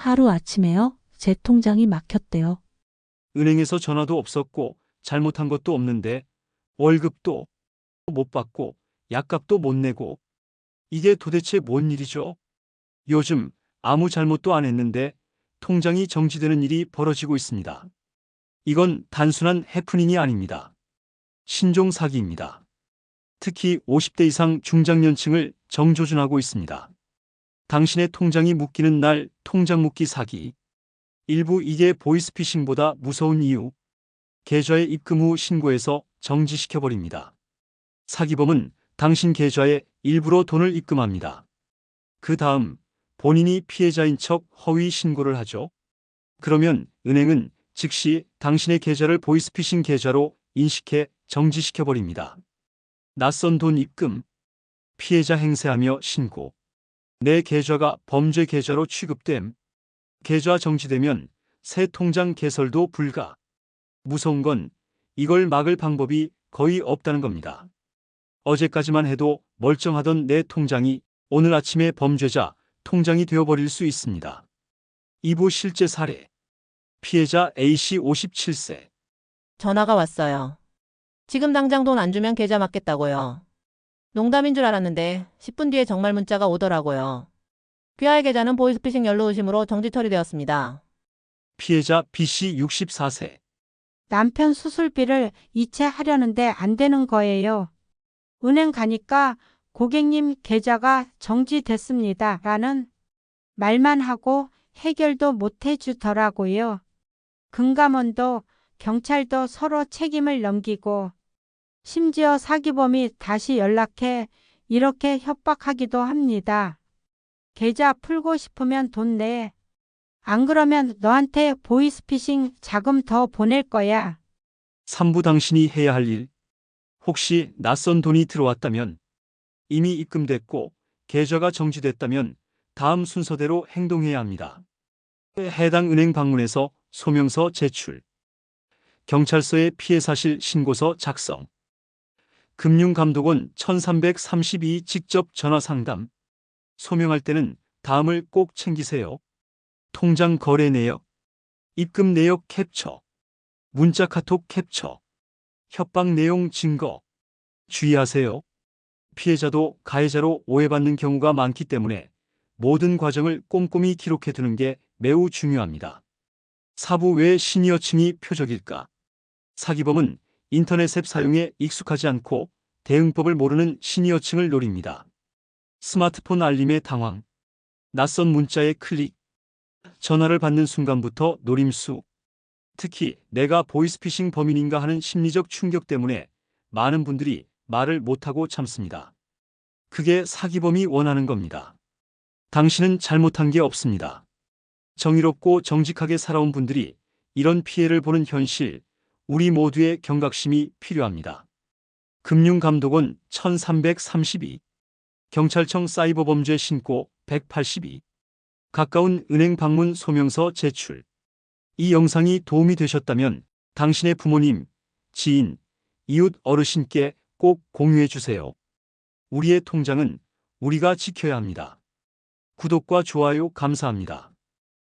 하루 아침에요. 제 통장이 막혔대요. 은행에서 전화도 없었고 잘못한 것도 없는데 월급도 못 받고 약값도 못 내고 이게 도대체 뭔 일이죠? 요즘 아무 잘못도 안 했는데 통장이 정지되는 일이 벌어지고 있습니다. 이건 단순한 해프닝이 아닙니다. 신종 사기입니다. 특히 50대 이상 중장년층을 정조준하고 있습니다. 당신의 통장이 묶이는 날 통장 묶기 사기. 일부 이게 보이스피싱보다 무서운 이유. 계좌에 입금 후 신고해서 정지시켜버립니다. 사기범은 당신 계좌에 일부러 돈을 입금합니다. 그 다음 본인이 피해자인 척 허위 신고를 하죠. 그러면 은행은 즉시 당신의 계좌를 보이스피싱 계좌로 인식해 정지시켜버립니다. 낯선 돈 입금, 피해자 행세하며 신고, 내 계좌가 범죄 계좌로 취급됨, 계좌 정지되면 새 통장 개설도 불가. 무서운 건 이걸 막을 방법이 거의 없다는 겁니다. 어제까지만 해도 멀쩡하던 내 통장이 오늘 아침에 범죄자 통장이 되어버릴 수 있습니다. 2부 실제 사례. 피해자 A씨 57세. 전화가 왔어요. 지금 당장 돈 안 주면 계좌 막겠다고요. 농담인 줄 알았는데 10분 뒤에 정말 문자가 오더라고요. 귀하의 계좌는 보이스피싱 연루 의심으로 정지 처리되었습니다. 피해자 B씨 64세. 남편 수술비를 이체하려는데 안 되는 거예요. 은행 가니까 고객님 계좌가 정지됐습니다. 라는 말만 하고 해결도 못 해주더라고요. 금감원도 경찰도 서로 책임을 넘기고 심지어 사기범이 다시 연락해 이렇게 협박하기도 합니다. 계좌 풀고 싶으면 돈 내. 안 그러면 너한테 보이스피싱 자금 더 보낼 거야. 3부 당신이 해야 할 일. 혹시 낯선 돈이 들어왔다면, 이미 입금됐고 계좌가 정지됐다면 다음 순서대로 행동해야 합니다. 해당 은행 방문해서 소명서 제출. 경찰서에 피해 사실 신고서 작성. 금융감독원 1332 직접 전화 상담. 소명할 때는 다음을 꼭 챙기세요. 통장 거래 내역, 입금 내역 캡처, 문자 카톡 캡처, 협박 내용 증거. 주의하세요. 피해자도 가해자로 오해받는 경우가 많기 때문에 모든 과정을 꼼꼼히 기록해 두는 게 매우 중요합니다. 사부 왜 시니어층이 표적일까? 사기범은 인터넷 앱 사용에 익숙하지 않고 대응법을 모르는 시니어층을 노립니다. 스마트폰 알림의 당황, 낯선 문자의 클릭, 전화를 받는 순간부터 노림수, 특히 내가 보이스피싱 범인인가 하는 심리적 충격 때문에 많은 분들이 말을 못하고 참습니다. 그게 사기범이 원하는 겁니다. 당신은 잘못한 게 없습니다. 정의롭고 정직하게 살아온 분들이 이런 피해를 보는 현실, 우리 모두의 경각심이 필요합니다. 금융감독원 1332, 경찰청 사이버범죄 신고 182, 가까운 은행 방문 소명서 제출. 이 영상이 도움이 되셨다면 당신의 부모님, 지인, 이웃 어르신께 꼭 공유해 주세요. 우리의 통장은 우리가 지켜야 합니다. 구독과 좋아요 감사합니다.